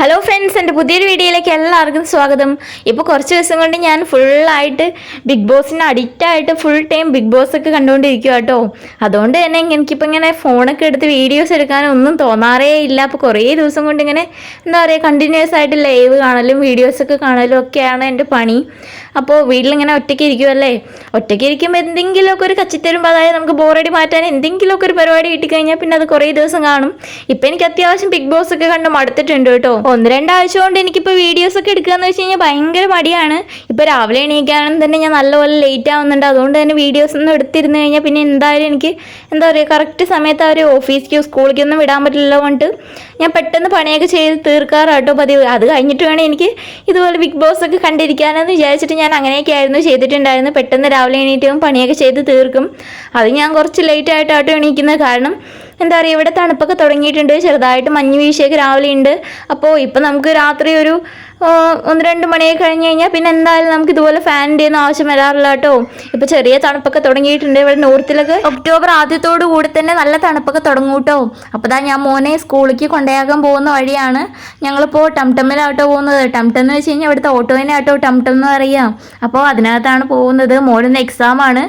Hello friends എന്റെ പുതിയൊരു വീഡിയോയിലേക്ക് എല്ലാവർക്കും സ്വാഗതം. ഇപ്പോൾ കുറച്ച് ദിവസം കൊണ്ട് ഞാൻ ഫുള്ളായിട്ട് ബിഗ് ബോസിന് അഡിക്റ്റ് ആയിട്ട് ഫുൾ ടൈം ബിഗ് ബോസ് ഒക്കെ കണ്ടുകൊണ്ടിരിക്കുക കേട്ടോ അതുകൊണ്ട് തന്നെ എനിക്കിപ്പോൾ ഇങ്ങനെ ഫോണൊക്കെ എടുത്ത് വീഡിയോസ് എടുക്കാനൊന്നും തോന്നാറേ ഇല്ല. അപ്പോൾ കുറേ ദിവസം കൊണ്ട് ഇങ്ങനെ എന്താ പറയുക കണ്ടിന്യൂസ് ആയിട്ട് ലൈവ് കാണലും വീഡിയോസൊക്കെ കാണലും ഒക്കെയാണ് എന്റെ പണി. അപ്പോൾ വീട്ടിലിങ്ങനെ ഒറ്റയ്ക്ക് ഇരിക്കുമല്ലേ ഒറ്റയ്ക്ക് ഇരിക്കുമ്പോൾ എന്തെങ്കിലുമൊക്കെ ഒരു കച്ചിത്തരുമ്പോൾ അതായത് നമുക്ക് ബോറടി മാറ്റാൻ എന്തെങ്കിലുമൊക്കെ ഒരു പരിപാടി കിട്ടിക്കഴിഞ്ഞാൽ പിന്നെ അത് കുറേ ദിവസം കാണും. ഇപ്പം എനിക്ക് അത്യാവശ്യം ബിഗ് ബോസ് ഒക്കെ കണ്ട് മടുത്തിട്ടുണ്ട് കേട്ടോ. ഒന്ന് രണ്ടാഴ്ച കൊണ്ട് എനിക്കിപ്പോൾ വീഡിയോസ് ഒക്കെ എടുക്കുകയെന്ന് വെച്ച് കഴിഞ്ഞാൽ ഭയങ്കര മടിയാണ്. ഇപ്പോൾ രാവിലെ എണീക്കാനും തന്നെ ഞാൻ നല്ലപോലെ ലേറ്റ് ആവുന്നുണ്ട്. അതുകൊണ്ട് തന്നെ വീഡിയോസ് ഒന്നും എടുത്തിരുന്നു കഴിഞ്ഞാൽ പിന്നെ എന്തായാലും എനിക്ക് എന്താ പറയുക കറക്റ്റ് സമയത്ത് അവർ ഓഫീസിലേക്കോ സ്കൂളിലേക്കോ ഒന്നും വിടാൻ പറ്റില്ല കൊണ്ട് ഞാൻ പെട്ടെന്ന് പണിയൊക്കെ ചെയ്ത് തീർക്കാറാട്ടോ പതിവ്. അത് കഴിഞ്ഞിട്ട് വേണം എനിക്ക് ഇതുപോലെ ബിഗ് ബോസ് ഒക്കെ കണ്ടിരിക്കാനെന്ന് വിചാരിച്ചിട്ട് ഞാൻ അങ്ങനെയൊക്കെ ആയിരുന്നു ചെയ്തിട്ടുണ്ടായിരുന്നു. പെട്ടെന്ന് രാവിലെ എണീറ്റും പണിയൊക്കെ ചെയ്ത് തീർക്കും. അത് ഞാൻ കുറച്ച് ലേറ്റ് ആയിട്ടാട്ടോ എണീക്കുന്നത്. കാരണം എന്താ പറയുക ഇവിടെ തണുപ്പൊക്കെ തുടങ്ങിയിട്ടുണ്ട്. ചെറുതായിട്ട് മഞ്ഞ് വീഴ്ചയൊക്കെ രാവിലെ ഉണ്ട്. അപ്പോൾ ഇപ്പം നമുക്ക് രാത്രി ഒരു ഒന്ന് രണ്ട് മണിയൊക്കെ കഴിഞ്ഞ് കഴിഞ്ഞാൽ പിന്നെ എന്തായാലും നമുക്ക് ഇതുപോലെ ഫാനിന്റെ ഒന്നും ആവശ്യം വരാറില്ല കേട്ടോ. ഇപ്പോൾ ചെറിയ തണുപ്പൊക്കെ തുടങ്ങിയിട്ടുണ്ട്. ഇവിടെ നോർത്തിലൊക്കെ ഒക്ടോബർ ആദ്യത്തോടു കൂടി തന്നെ നല്ല തണുപ്പൊക്കെ തുടങ്ങും കേട്ടോ. അപ്പോൾ ഞാൻ മോനെ സ്കൂളിലേക്ക് കൊണ്ടുപോകാൻ പോകുന്ന വഴിയാണ് ഞങ്ങളിപ്പോൾ ടംടമ്മിലാട്ടോ പോകുന്നത്. ടംടം എന്ന് വെച്ച് കഴിഞ്ഞാൽ ഇവിടുത്തെ ഓട്ടോയിനെ ആട്ടോ ടംടം എന്ന് പറയാം. അപ്പോൾ അതിനകത്താണ് പോകുന്നത്. മോളിന്ന് എക്സാമാണ്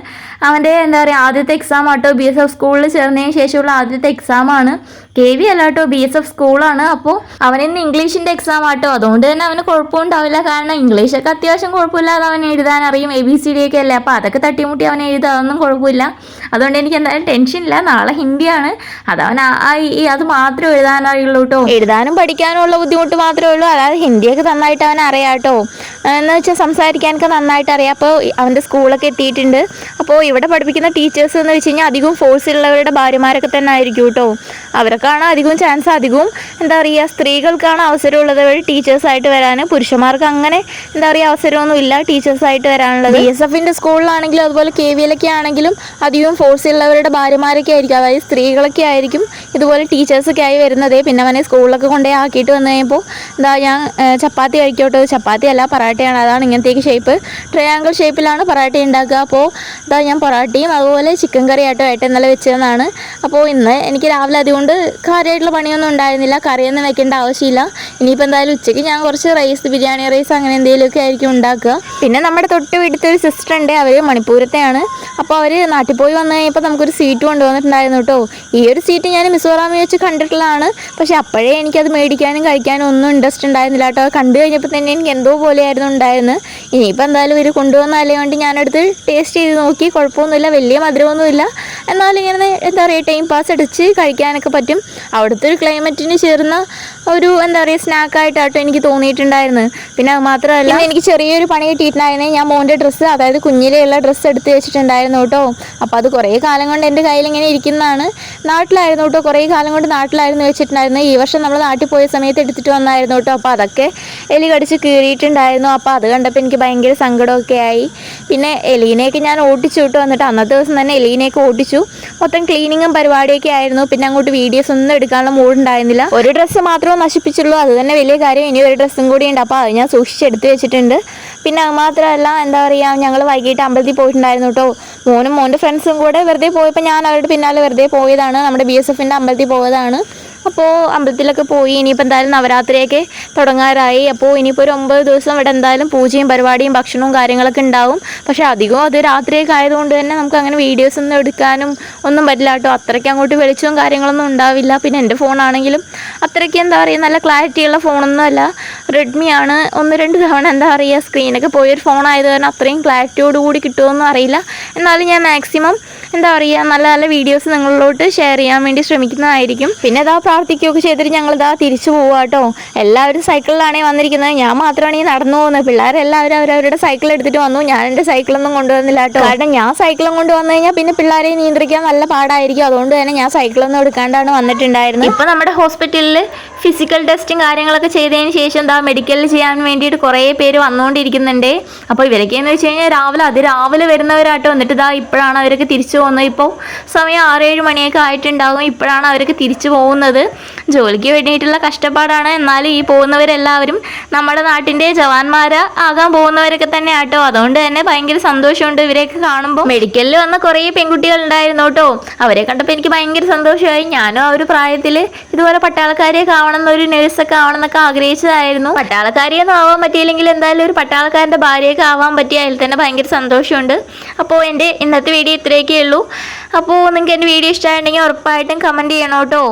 അവന്റെ എന്താ പറയുക ആദ്യത്തെ എക്സാം ആട്ടോ ബി എസ് എഫ് സ്കൂളിൽ ചേർന്നതിന് ശേഷമുള്ള ആദ്യത്തെ എക്സാമാണ് കെ വി അല്ല കേട്ടോ ബി എസ് എഫ് സ്കൂളാണ് അപ്പോൾ അവനിന്ന് ഇംഗ്ലീഷിന്റെ എക്സാം ആട്ടോ. അതുകൊണ്ട് തന്നെ അവന് കുഴപ്പമുണ്ടാവില്ല. കാരണം ഇംഗ്ലീഷൊക്കെ അത്യാവശ്യം കുഴപ്പമില്ലാതെ അവൻ എഴുതാൻ അറിയും. എ ബി സി ഡി ഒക്കെ അല്ലേ? അപ്പോൾ അതൊക്കെ തട്ടിമുട്ടി അവൻ എഴുതാം അതൊന്നും കുഴപ്പമില്ല. അതുകൊണ്ട് എനിക്ക് എന്തായാലും ടെൻഷൻ ഇല്ല. നാളെ ഹിന്ദിയാണ്. അത് അവൻ ആ ആ, ഈ അത് മാത്രമേ എഴുതാനറിയുള്ളൂ കേട്ടോ എഴുതാനും പഠിക്കാനും ഉള്ള ബുദ്ധിമുട്ട് മാത്രമേ ഉള്ളൂ. അതായത് ഹിന്ദിയൊക്കെ നന്നായിട്ട് അവൻ അറിയാം കേട്ടോ എന്ന് വെച്ചാൽ സംസാരിക്കാനൊക്കെ നന്നായിട്ട് അറിയാം. അപ്പോൾ അവന്റെ സ്കൂളൊക്കെ എത്തിയിട്ടുണ്ട്. അപ്പോൾ ഇവിടെ പഠിപ്പിക്കുന്ന ടീച്ചേഴ്സ് എന്ന് വെച്ച് കഴിഞ്ഞാൽ അധികവും ഫോഴ്സ് ഉള്ളവരുടെ ഭാര്യമാരൊക്കെ തന്നെ ആയിരിക്കും കേട്ടോ അവർക്കാണ് അധികവും ചാൻസ് അധികവും എന്താ പറയുക സ്ത്രീകൾക്കാണ് അവസരമുള്ളത് വഴി ടീച്ചേഴ്സായിട്ട് വരാൻ പുരുഷന്മാർക്ക് അങ്ങനെ എന്താ പറയുക അവസരമൊന്നും ഇല്ല ടീച്ചേഴ്സായിട്ട് വരാനുള്ളത്. ബി എസ് എഫിന്റെ സ്കൂളിലാണെങ്കിലും അതുപോലെ കെ വിയിലൊക്കെ ആണെങ്കിലും അധികവും ഫോഴ്സ് ഉള്ളവരുടെ ഭാര്യമാരൊക്കെ ആയിരിക്കും. അതായത് സ്ത്രീകളൊക്കെ ആയിരിക്കും ഇതുപോലെ ടീച്ചേഴ്സൊക്കെ ആയി വരുന്നത്. പിന്നെ അവനെ സ്കൂളിലൊക്കെ കൊണ്ടേ ആക്കിയിട്ട് വന്നു കഴിയുമ്പോൾ എന്താ ഞാൻ ചപ്പാത്തി കഴിക്കോട്ടോ? ചപ്പാത്തി അല്ല പൊറാട്ടയാണ്. അതാണ് ഇങ്ങനത്തേക്ക് ഷേപ്പ്. ട്രയാങ്കിൾ ഷേപ്പിലാണ് പൊറാട്ട ഉണ്ടാക്കുക. അപ്പോൾ ഇതാ ഞാൻ പൊറാട്ടയും അതുപോലെ ചിക്കൻ കറി ആട്ടോ ഏട്ടൻ ഇന്നലെ വെച്ചതെന്നാണ് അപ്പോൾ ഇന്ന് എനിക്ക് രാവിലെ അതുകൊണ്ട് കാര്യമായിട്ടുള്ള പണിയൊന്നും ഉണ്ടായിരുന്നില്ല. കറിയൊന്നും വെക്കേണ്ട ആവശ്യമില്ല. ഇനിയിപ്പോൾ എന്തായാലും ഉച്ചയ്ക്ക് ഞാൻ കുറച്ച് റൈസ് ബിരിയാണി റൈസ് അങ്ങനെ എന്തെങ്കിലുമൊക്കെ ആയിരിക്കും ഉണ്ടാക്കുക. പിന്നെ നമ്മുടെ തൊട്ട് വീട്ടിൽ ഒരു സിസ്റ്റർ ഉണ്ട്. അവർ മണിപ്പൂരത്തെയാണ്. അപ്പോൾ അവർ നാട്ടിൽ പോയി വന്നു കഴിഞ്ഞപ്പോൾ നമുക്കൊരു സീറ്റ് കൊണ്ടുവന്നിട്ടുണ്ടായിരുന്നു കേട്ടോ. ഈ ഒരു സീറ്റ് ഞാൻ മിസോറാമിൽ വെച്ച് കണ്ടിട്ടുള്ളതാണ്. പക്ഷേ അപ്പോഴേ എനിക്കത് മേടിക്കാനും കഴിക്കാനും ഒന്നും ഇൻട്രസ്റ്റ് ഉണ്ടായിരുന്നില്ല കേട്ടോ. കണ്ടു കഴിഞ്ഞപ്പോൾ തന്നെ എനിക്ക് എന്തോ പോലെയായിരുന്നു ഉണ്ടായിരുന്നത്. ഇനിയിപ്പോൾ എന്തായാലും ഇവർ കൊണ്ടുവന്നാലേ കൊണ്ട് ഞാനെടുത്ത് ടേസ്റ്റ് ചെയ്ത് നോക്കി. കുഴപ്പമൊന്നുമില്ല. വലിയ മധുരമൊന്നുമില്ല. എന്നാലും ഇങ്ങനെ എന്താ പറയുക ടൈം പാസ് അടിച്ച് കഴിക്കാനൊക്കെ പറ്റും. അവിടുത്തെ ഒരു ക്ലൈമറ്റിന് ചേർന്ന ഒരു എന്താ പറയുക സ്നാക്കായിട്ടാട്ടോ എനിക്ക് തോന്നിയിട്ടുണ്ടായിരുന്നു പിന്നെ അത് മാത്രമല്ല എനിക്ക് ചെറിയൊരു പണി കിട്ടിയിട്ടുണ്ടായിരുന്നേ. ഞാൻ മോന്റെ ഡ്രസ്സ് അതായത് കുഞ്ഞിലെയുള്ള ഡ്രസ്സ് എടുത്ത് വെച്ചിട്ടുണ്ടായിരുന്നു കേട്ടോ. അപ്പോൾ അത് കുറേ കാലം കൊണ്ട് എന്റെ കയ്യിൽ ഇങ്ങനെ ഇരിക്കുന്നതാണ്. നാട്ടിലായിരുന്നു കേട്ടോ. കുറേ കാലം കൊണ്ട് നാട്ടിലായിരുന്നു വെച്ചിട്ടുണ്ടായിരുന്നു ഈ വർഷം നമ്മൾ നാട്ടിൽ പോയ സമയത്ത് എടുത്തിട്ട് വന്നായിരുന്നു കേട്ടോ. അപ്പോൾ അതൊക്കെ എലി കടിച്ച് കീറിയിട്ടുണ്ടായിരുന്നു. അപ്പോൾ അത് കണ്ടപ്പോൾ എനിക്ക് ഭയങ്കര സങ്കടമൊക്കെ ആയി. പിന്നെ എലീനെയൊക്കെ ഞാൻ ഓടിച്ചു കേട്ടോ. വന്നിട്ട് അന്നത്തെ ദിവസം തന്നെ എലീനെയൊക്കെ ഓടിച്ചു മൊത്തം ക്ലീനിങ്ങും പരിപാടിയൊക്കെ ആയിരുന്നു. പിന്നെ അങ്ങോട്ട് വീഡിയോസ് ഒന്നും എടുക്കാനുള്ള മൂഡ് ഉണ്ടായിരുന്നില്ല. ഒരു ഡ്രസ്സ് മാത്രമേ നശിപ്പിച്ചുള്ളൂ അത് തന്നെ വലിയ കാര്യം. ഇനി ഒരു ഡ്രസ്സും കൂടി ഉണ്ട്. അപ്പോൾ അത് ഞാൻ സൂക്ഷിച്ചെടുത്ത് വെച്ചിട്ടുണ്ട്. പിന്നെ അത് മാത്രമല്ല എന്താ പറയുക ഞങ്ങൾ വൈകിട്ട് അമ്പലത്തിൽ പോയിട്ടുണ്ടായിരുന്നു കേട്ടോ മോനും മോന്റെ ഫ്രണ്ട്സും കൂടെ വെറുതെ പോയപ്പോൾ ഞാൻ അവരുടെ പിന്നാലെ വെറുതെ പോയതാണ്. നമ്മുടെ ബി എസ് എഫിന്റെ അമ്പലത്തിൽ പോയതാണ്. അപ്പോൾ അമ്പലത്തിലൊക്കെ പോയി ഇനിയിപ്പോൾ എന്തായാലും നവരാത്രിയൊക്കെ തുടങ്ങാറായി. അപ്പോൾ ഇനിയിപ്പോൾ ഒരു ഒമ്പത് ദിവസം ഇവിടെ എന്തായാലും പൂജയും പരിപാടിയും ഭക്ഷണവും കാര്യങ്ങളൊക്കെ ഉണ്ടാവും. പക്ഷേ അധികവും അത് രാത്രിയൊക്കെ ആയതുകൊണ്ട് തന്നെ നമുക്ക് അങ്ങനെ വീഡിയോസ് ഒന്നും എടുക്കാനും ഒന്നും പറ്റില്ല കേട്ടോ. അത്രയ്ക്ക് അങ്ങോട്ട് വെളിച്ചവും കാര്യങ്ങളൊന്നും ഉണ്ടാവില്ല. പിന്നെ എന്റെ ഫോണാണെങ്കിലും അത്രയ്ക്ക് എന്താ പറയുക നല്ല ക്ലാരിറ്റിയുള്ള ഫോണൊന്നും അല്ല. റെഡ്മി ആണ് ഒന്ന് രണ്ട് തവണ എന്താ പറയുക സ്ക്രീനൊക്കെ പോയൊരു ഫോണായത് കാരണം അത്രയും ക്ലാരിറ്റിയോടുകൂടി കിട്ടുമോ എന്നും അറിയില്ല. എന്നാലും ഞാൻ മാക്സിമം എന്താ പറയുക നല്ല നല്ല വീഡിയോസ് നിങ്ങളിലോട്ട് ഷെയർ ചെയ്യാൻ വേണ്ടി ശ്രമിക്കുന്നതായിരിക്കും. പിന്നെ ഇതാ പ്രാർത്ഥിക്കുകയൊക്കെ ചെയ്തിട്ട് ഞങ്ങൾ ഇതാ തിരിച്ചു പോവുക കേട്ടോ. എല്ലാവരും സൈക്കിളിലാണേ വന്നിരിക്കുന്നത്. ഞാൻ മാത്രമാണ് ഈ നടന്നു പോകുന്നത്. പിള്ളേരെല്ലാവരും അവരവരുടെ സൈക്കിൾ എടുത്തിട്ട് വന്നു. ഞാൻ എന്റെ സൈക്കിളൊന്നും കൊണ്ടുവന്നില്ല കേട്ടോ. കാരണം ഞാൻ സൈക്കിളും കൊണ്ടുവന്നു കഴിഞ്ഞാൽ പിന്നെ പിള്ളേരെ നിയന്ത്രിക്കാൻ നല്ല പാടായിരിക്കും. അതുകൊണ്ട് തന്നെ ഞാൻ സൈക്കിളൊന്നും എടുക്കാണ്ടാണ് വന്നിട്ടുണ്ടായിരുന്നത്. ഇപ്പം നമ്മുടെ ഹോസ്പിറ്റലിൽ ഫിസിക്കൽ ടെസ്റ്റും കാര്യങ്ങളൊക്കെ ചെയ്തതിന് ശേഷം എന്താ മെഡിക്കലിൽ ചെയ്യാൻ വേണ്ടിയിട്ട് കുറേ പേര് വന്നുകൊണ്ടിരിക്കുന്നുണ്ട്. അപ്പോൾ ഇവരൊക്കെയെന്ന് വെച്ച് കഴിഞ്ഞാൽ രാവിലെ അത് രാവിലെ വരുന്നവരാട്ടോ. എന്നിട്ട് ഇതാ ഇപ്പോഴാണ് അവരൊക്കെ തിരിച്ചു തോന്നുന്നു ഇപ്പോൾ സമയം ആറേഴ് മണിയൊക്കെ ആയിട്ടുണ്ടാകും. ഇപ്പോഴാണ് അവരൊക്കെ തിരിച്ചു പോകുന്നത്. ജോലിക്ക് വേണ്ടിയിട്ടുള്ള കഷ്ടപ്പാടാണ്. എന്നാലും ഈ പോകുന്നവരെല്ലാവരും നമ്മുടെ നാട്ടിന്റെ ജവാന്മാർ ആകാൻ പോകുന്നവരൊക്കെ തന്നെ ആട്ടോ അതുകൊണ്ട് തന്നെ ഭയങ്കര സന്തോഷമുണ്ട് ഇവരെയൊക്കെ കാണുമ്പോൾ. മെഡിക്കലിൽ വന്ന കുറേ പെൺകുട്ടികൾ ഉണ്ടായിരുന്നു കേട്ടോ. അവരെ കണ്ടപ്പോൾ എനിക്ക് ഭയങ്കര സന്തോഷമായി. ഞാനും ആ ഒരു പ്രായത്തിൽ ഇതുപോലെ പട്ടാളക്കാരെ ആവണം എന്നൊരു നേഴ്സൊക്കെ ആവണം എന്നൊക്കെ ആഗ്രഹിച്ചതായിരുന്നു. പട്ടാളക്കാരിയൊന്നും ആവാൻ പറ്റിയില്ലെങ്കിൽ എന്തായാലും ഒരു പട്ടാളക്കാരന്റെ ഭാര്യയൊക്കെ ആവാൻ പറ്റിയ അതിൽ തന്നെ ഭയങ്കര സന്തോഷമുണ്ട്. അപ്പോൾ എന്റെ ഇന്നത്തെ വീഡിയോ ഇത്രയൊക്കെ ഉള്ളൂ. അപ്പോൾ നിങ്ങൾക്ക് എന്റെ വീഡിയോ ഇഷ്ടമായിട്ടുണ്ടെങ്കിൽ ഉറപ്പായിട്ടും കമന്റ് ചെയ്യണം കേട്ടോ.